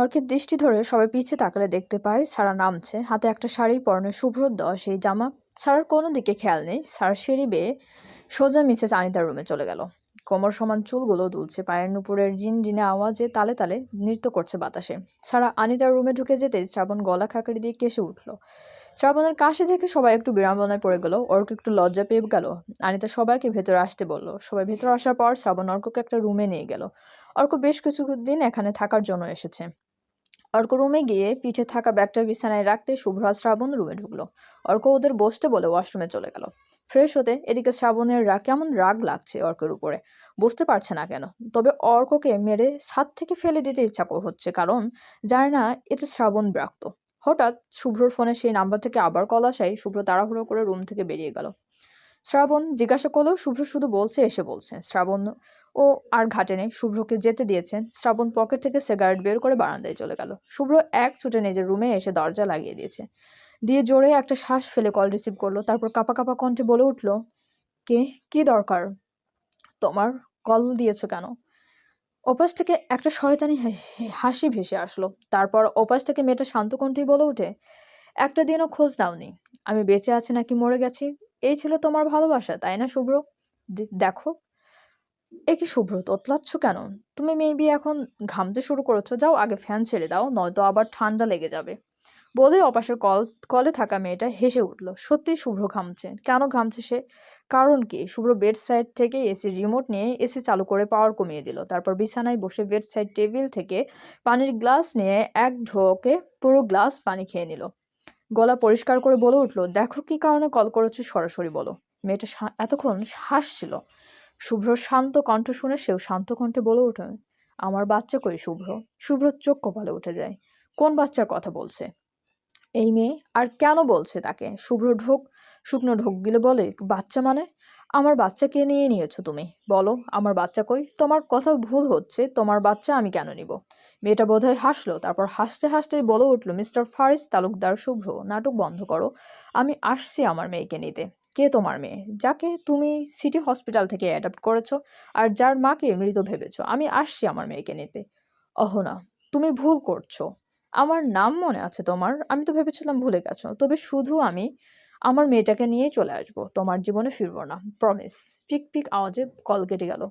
অর্কের দৃষ্টি ধরে সবাই পিছে তাকালে দেখতে পায় সারা নামছে। হাতে একটা শাড়ি পরনে শুভ্র দেওয়া সেই জামা সারার কোনো দিকে খেয়াল নেই। সারা সিঁড়ি বেয়ে সোজা মিসেস আনিতার রুমে চলে গেল। কোমর সমান চুলগুলো দুলছে, পায়ের নুপুরের জিন জিনে আওয়াজে তালে তালে নৃত্য করছে বাতাসে। সারা আনিতার রুমে ঢুকে যেতেই শ্রাবণ গলা খাকারি দিয়ে কেসে উঠল। শ্রাবণের কাশি থেকে সবাই একটু বিড়ম্বনায় পড়ে গেল। অর্ক একটু লজ্জা পেয়ে গেল। আনিতা সবাইকে ভেতরে আসতে বলল। সবাই ভেতরে আসার পর শ্রাবণ অর্ককে একটা রুমে নিয়ে গেল। অর্ক বেশ কিছুদিন এখানে থাকার জন্য এসেছে। অর্ক রুমে গিয়ে পিঠে থাকা ব্যাগটা বিছানায় রাখতে শুভ্র শ্রাবণ রুমে ঢুকলো। অর্ক ওদের বসতে বলে ওয়াশরুমে চলে গেল। ফ্রেশ হতে এদিকে শ্রাবণের রাগ কেমন রাগ লাগছে অর্কের উপরে। বুঝতে পারছে না কেন। তবে অর্ককে মেরে ছাদ থেকে ফেলে দিতে ইচ্ছা হচ্ছে, কারণ জানে না এতে শ্রাবণ ব্রাক্ত। হঠাৎ শুভ্রর ফোনে সেই নাম্বার থেকে আবার কল আসায় শুভ্র তাড়াহুড়ো করে রুম থেকে বেরিয়ে গেল। শ্রাবণ জিজ্ঞাসা করলেও শুভ্র শুধু বলছে, এসে বলছে। শ্রাবণ ও আর ঘাটে নেই। শুভ্রকে যেতে দিয়েছেন। শ্রাবণ পকেট থেকে সিগারেট বের করে বারান্দায় চলে গেল। শুভ্র এক ছুটে নিজের রুমে এসে দরজা লাগিয়ে দিয়েছে। দিয়ে জোরে একটা শ্বাস ফেলে কল রিসিভ করল। তারপর কাপা কাপা কণ্ঠে বলে উঠল, কে? কি দরকার? তোমার কল দিয়েছ কেন? ওপাশ থেকে একটা শয়তানি হাসি- ভেসে আসলো। তারপর ওপাশ থেকে মেয়েটা শান্ত কণ্ঠেই বলে উঠে একটা দিনও খোঁজ নাওনি। আমি বেঁচে আছি নাকি মরে গেছি? এই ছিল তোমার ভালোবাসা, তাই না শুভ্র? দেখো। এ কি শুভ্র, তোতলাচ্ছ কেন? তুমি মেবি এখন ঘামতে শুরু করেছ, যাও আগে ফ্যান ছেড়ে দাও, নয়তো আবার ঠান্ডা লেগে যাবে। বলে অপাশের কল, কলে থাকা মেয়েটা হেসে উঠল, সত্যি শুভ্র ঘামছে? কেন ঘামছে সে? কারণ কি? শুভ্র বেড সাইড থেকে এসি রিমোট নিয়ে এসি চালু করে পাওয়ার কমিয়ে দিল, তারপর বিছানায় বসে বেড সাইড টেবিল থেকে পানির গ্লাস নিয়ে এক ঢোকে পুরো গ্লাস পানি খেয়ে নিল। গলা পরিষ্কার করে বলে উঠল, দেখো কি কারণে কল করেছ সরাসরি বলো। মেয়েটা এতক্ষণ হাসছিল। শুভ্র শান্ত কণ্ঠ শুনে সেও শান্ত কণ্ঠে বলে উঠে আমার বাচ্চা কই শুভ্র? শুভ্র চোখ কপালে উঠে যায়, কোন বাচ্চার কথা বলছে? এই মেয়ে? আর কেন বলছে তাকে? শুভ্র ঢোক, শুকনো ঢোক গিলে বলে, বাচ্চা মানে? আমার বাচ্চাকে নিয়ে নিয়েছো তুমি? বলো, আমার বাচ্চা কই? তোমার কথা ভুল হচ্ছে, তোমার বাচ্চা আমি কেন নিব? মেয়েটা বোধহয় হাসলো, তারপর হাসতে হাসতে বলে উঠল, মিস্টার ফারিস তালুকদার শুভ্র, নাটক বন্ধ করো। আমি আসছি আমার মেয়েকে নিতে। কে তোমার মেয়ে? যাকে তুমি সিটি হসপিটাল থেকে অ্যাডাপ্ট করেছ আর যার মাকে মৃত ভেবেছো, আমি আসছি আমার মেয়েকে নিতে। অহনা, তুমি ভুল করছ। আমার নাম মনে আছে তোমার, আমি তো ভেবেছিলাম ভুলে গেছো, তবে শুধু আমি আমার মেয়েটাকে নিয়েই চলে আসব, তোমার জীবনে ফিরবো না প্রমিস পিক পিক আওয়াজে কল কেটে গেল।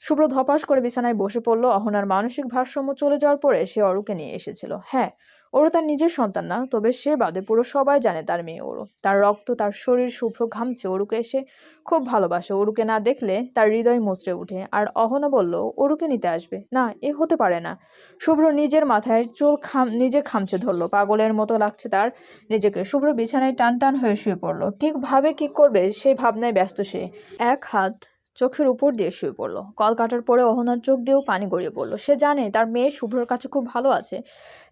শুভ্র ধপাস করে বিছানায় বসে পড়ল। অহনার মানসিক ভারসাম্য চলে যাওয়ার পরে সে অরুকে নিয়ে এসেছিল। হ্যাঁ ওরও তার নিজের সন্তান না, তবে সে বাদে পুরো সবাই জানে তার মেয়ে ওরও তার রক্ত, তার শরীর শুভ্র ঘামছে ওরুকে এসে। খুব ভালোবাসে। ওরুকে না দেখলে তার হৃদয় মুচড়ে ওঠে। আর অহনা বলল ওরুকে নিতে আসবে? না, এ হতে পারে না। শুভ্র নিজের মাথায় চুল খাম, নিজে খামচে ধরলো। পাগলের মতো লাগছে তার। নিজেকে শুভ্র বিছানায় টান টান হয়ে শুয়ে পড়ল। কি ভাবে কি করবে সেই ভাবনায় ব্যস্ত সে। এক হাত চোখের উপর দিয়ে শুয়ে পড়ল। কল কাটার পরে অহনার চোখ দিয়েও পানি গড়িয়ে পড়ল। সে জানে তার মেয়ে শুভ্রর কাছে খুব ভালো আছে।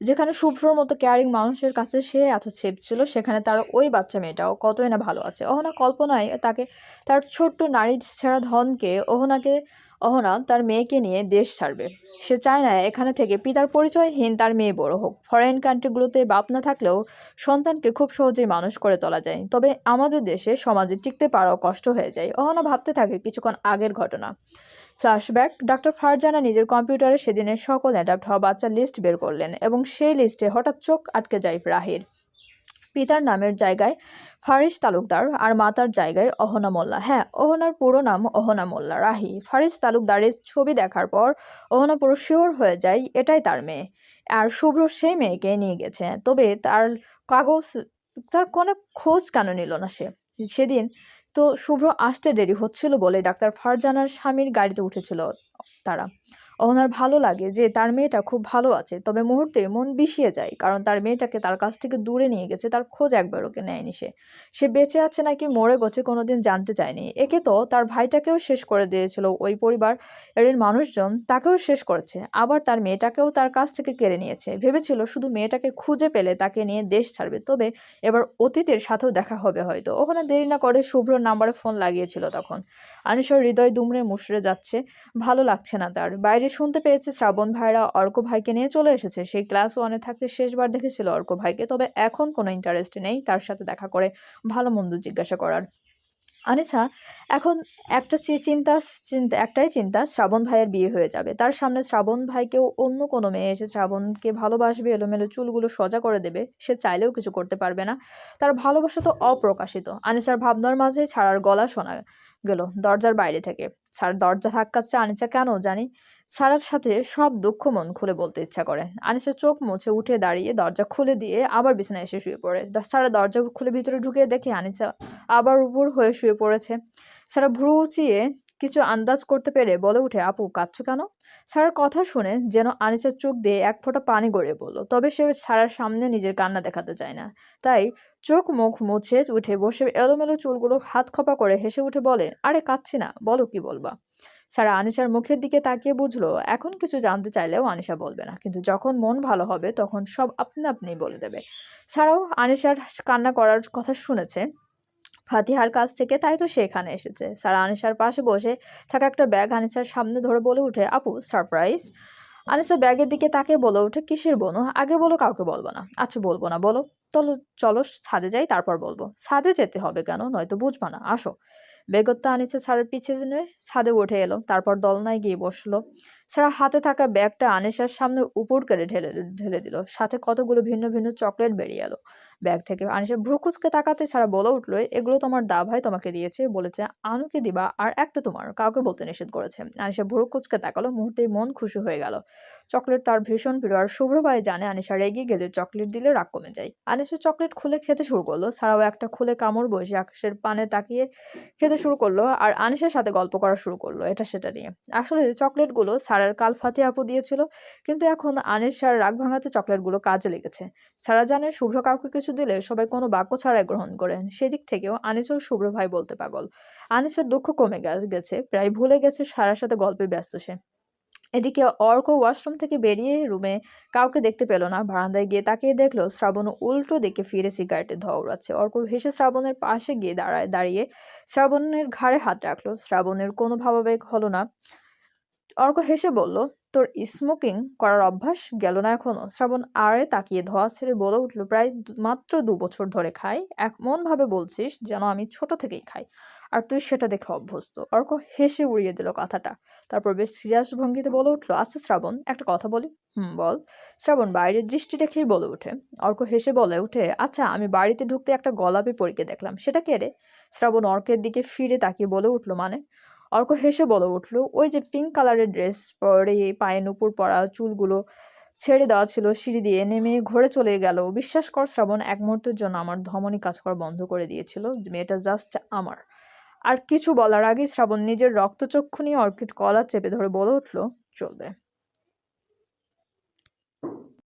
যেখানে শুভ্রর মতো কেয়ারিং মানুষের কাছে সে এত ছেপ ছিল, সেখানে তার ওই বাচ্চা মেয়েটাও কতই না ভালো আছে। অহনা কল্পনায় তাকে, তার ছোট্ট নারী ছেঁড়া ধনকে অহনাকে অহনা তার মেয়েকে নিয়ে দেশ ছাড়বে। সে চায় না এখানে থেকে পিতার পরিচয়হীন তার মেয়ে বড় হোক। ফরেন কান্ট্রিগুলোতে বাপ না থাকলেও সন্তানকে খুব সহজেই মানুষ করে তোলা যায়। তবে আমাদের দেশে সমাজে টিকতে পারাও কষ্ট হয়ে যায়। অহনা ভাবতে থাকে কিছুক্ষণ আগের ঘটনা। ফ্ল্যাশব্যাক ডক্টর ফারজানা নিজের কম্পিউটারে সেদিনের সকল অ্যাডাপ্ট হওয়া বাচ্চার লিস্ট বের করলেন এবং সেই লিস্টে হঠাৎ চোখ আটকে যায় রাহির পিতার নামের জায়গায় ফারিস তালুকদার আর মাতার জায়গায় অহনা মোল্লা। হ্যাঁ অহনার পুরো নাম অহনা মোল্লা, রাহি। ফারিস তালুকদারের ছবি দেখার পর অহনা পুরো শিওর হয়ে যায়, এটাই তার মেয়ে। আর শুভ্র সেই মেয়েকে নিয়ে গেছে। তবে তার কাগজ, তার কোনো খোঁজ কেন নিল না সে? সেদিন তো শুভ্র আসতে দেরি হচ্ছিল বলে ডাক্তার ফারজানার স্বামীর গাড়িতে উঠেছিল তারা। অহনার ভালো লাগে যে তার মেয়েটা খুব ভালো আছে। তবে মুহূর্তে মন বিষিয়ে যায়, কারণ তার মেয়েটাকে তার কাছ থেকে দূরে নিয়ে গেছে, তার খোঁজ একবার ওকে নেয়নি সে। সে বেঁচে আছে নাকি মরে গেছে কোনোদিন জানতে চায়নি। একে তো তার ভাইটাকেও শেষ করে দিয়েছিল, ওই পরিবার এর মানুষজন তাকেও শেষ করেছে। আবার তার মেয়েটাকেও তার কাছ থেকে কেড়ে নিয়েছে। ভেবেছিল শুধু মেয়েটাকে খুঁজে পেলে তাকে নিয়ে দেশ ছাড়বে, তবে এবার অতীতের সাথেও দেখা হবে হয়তো। ওখানে দেরি না করে শুভ্র নাম্বারে ফোন লাগিয়েছিল তখন। আনিসার হৃদয় দুমড়ে মুশড়ে যাচ্ছে, ভালো লাগছে না তার। বাইরে শুনতে পেয়েছে শ্রাবণ ভাইরা, অর্ক ভাইকে নিয়ে চলে এসেছে। সেই ক্লাস ওয়ানে থাকতে শেষবার দেখেছিল অর্ক ভাইকে, তবে এখন কোনো ইন্টারেস্ট নেই তার সাথে দেখা করে ভালো মন্দ জিজ্ঞাসা করার। আনিসা, এখন একটা চিন্তা চিন্তা, একটাই চিন্তা, শ্রাবণ ভাইয়ের বিয়ে হয়ে যাবে। তার সামনে শ্রাবণ ভাইকেও অন্য কোনো মেয়ে এসে শ্রাবণকে ভালোবাসবে, এলোমেলো চুলগুলো সোজা করে দেবে, সে চাইলেও কিছু করতে পারবে না। তার ভালোবাসা তো অপ্রকাশিত। আনিসার ভাবনার মাঝে ছাড়ার গলা শোনা গেল দরজার বাইরে থেকে। স্যার, দরজা ধাক্কাচ্ছে আনিসা কেন জানি? সারার সাথে সব দুঃখ মন খুলে বলতে ইচ্ছা করে। আনিসা চোখ মুছে উঠে দাঁড়িয়ে দরজা খুলে দিয়ে আবার বিছানায় এসে শুয়ে পড়ে। সারা দরজা খুলে ভিতরে ঢুকে দেখে আনিসা আবার উপর হয়ে শুয়ে পড়েছে। সারা ভ্রু উঁচিয়ে কিছু আন্দাজ করতে পেরে বলে উঠে, আপু, কাঁদছো কেন? সারার কথা শুনে যেন আনিসার চোখ দিয়ে এক ফোঁটা পানি গড়িয়ে পড়ল। তবে সে সারার সামনে নিজের কান্না দেখাতে চায় না। তাই চোখ মুখ মুছে উঠে বসে এলোমেলো চুলগুলো হাত খপা করে হেসে উঠে বলে, আরে, কাঁদছি না, বলো কি বলবা? সারা আনিশার মুখের দিকে তাকিয়ে বুঝলো, এখন কিছু জানতে চাইলেও আনিশা বলবে না। কিন্তু যখন মন ভালো হবে, তখন সব আপনা আপনি বলে দেবে। সারাও আনিশার কান্না করার কথা শুনেছে। ফাতিহার কাছ থেকে তাই তো সেখানে এসেছে। সারা আনিসার পাশে বসে থাকা একটা ব্যাগ আনিসার সামনে ধরে বলে উঠে, আপু সারপ্রাইজ আনিসা ব্যাগের দিকে তাকে বলে উঠে, কিসের বোনো? আগে বলো, কাউকে বলব না। আচ্ছা বলব না, বলো। চলো চলো, ছাদে যাই, তারপর বলব। ছাদে যেতে হবে কেন? নয়তো বুঝবা না, আসো। বেগত্তা আনিসা স্যারের পিছে নিয়ে ছাদে উঠে এলো, তারপর দলনায় গিয়ে বসল। সারা হাতে থাকা ব্যাগটা আনিসার সামনে উপর করে ঢেলে ঢেলে দিল, সাথে কতগুলো ভিন্ন ভিন্ন চকলেট বেরিয়ে এলো। ব্যাগ থেকে আনিসা ভ্রুকুচকে তাকাতে সারা বলে উঠল, এগুলো তোমার দা ভাই তোমাকে দিয়েছে। বলেছে, আনুকে দিবা, আর একটা তোমার, কাউকে বলতে নিষেধ করেছে। আনিসা ভ্রুকুচকে তাকালো, মুহূর্তেই মন খুশি হয়ে গেল। চকলেট তার ভীষণ প্রিয়, আর শুভ্র ভাই জানে আনিশা রেগে গেলে চকলেট দিলে রাগ কমে যায়। আনিশা চকলেট খুলে খেতে শুরু করল সারাও একটা খুলে কামড় বসে আকাশের পানে তাকিয়ে খেতে শুরু করল আর আনিসের সাথে গল্প করা শুরু করল এটা সেটা নিয়ে। আসলে চকলেটগুলো সারার কাল ফাতে আপু দিয়েছিল, কিন্তু এখন আনিস সার রাগ ভাঙাতে চকলেটগুলো কাজে লেগেছে। সারা জানে শুভ্র কাউকে কিছু দিলে সবাই কোনো বাক্য ছাড়াই গ্রহণ করেন। সেদিক থেকেও আনিসও শুভ্র ভাই বলতে পাগল। আনিসের দুঃখ কমে গেছে, প্রায় ভুলে গেছে সারার সাথে গল্পে ব্যস্ত সে। এদিকে অর্ক ওয়াশরুম থেকে বেরিয়ে রুমে কাউকে দেখতে পেল না। বারান্দায় গিয়ে তাকিয়ে দেখল, শ্রাবণ উল্টো দেখে ফিরে সিগারেটের ধরাচ্ছে অর্ক হেসে শ্রাবণের পাশে গিয়ে দাঁড়ায়, দাঁড়িয়ে শ্রাবণের ঘাড়ে হাত রাখল। শ্রাবণের কোনো ভাবাবেগ হলো না। অর্ক হেসে বলল, তোর স্মোকিং করার অভ্যাস গেল না এখনও? শ্রাবণ আরে তাকিয়ে ধোয়া ছেড়ে বলে উঠল, প্রায় মাত্র দু বছর ধরে খাই। এমন ভাবে বলছিস যেন আমি ছোট থেকেই খাই। আর তুই সেটা দেখে অভ্যস্ত। অর্ক হেসে উড়িয়ে দিল কথাটা। তারপর বেশ সিরিয়াস ভঙ্গিতে বলে উঠল আচ্ছা শ্রাবণ, একটা কথা বলি? হুম, বল। শ্রাবণ বাইরের দৃষ্টি রেখেই বলে ওঠে। অর্ক হেসে বলে উঠে আচ্ছা আমি বাড়িতে ঢুকতে একটা গলাপি পরীকে দেখলাম। সেটা কে রে? শ্রাবণ অর্কের দিকে ফিরে তাকিয়ে বলে উঠল মানে? অর্ক হেসে বলে উঠল, ওই যে পিঙ্ক কালারের ড্রেস পরে পায়ে নুপুর পরা চুলগুলো ছেড়ে দেওয়া ছিল সিঁড়ি দিয়ে, নেমে ঘরে চলে গেল। বিশ্বাস কর শ্রাবণ, এক মুহূর্তের জন্য আমার ধমনী কাজ করা বন্ধ করে দিয়েছিল, মেয়েটা জাস্ট আমার। আর কিছু বলার আগেই শ্রাবণ নিজের রক্তচক্ষু নিয়ে অর্কিড কলা চেপে ধরে বলে উঠল, চলবে।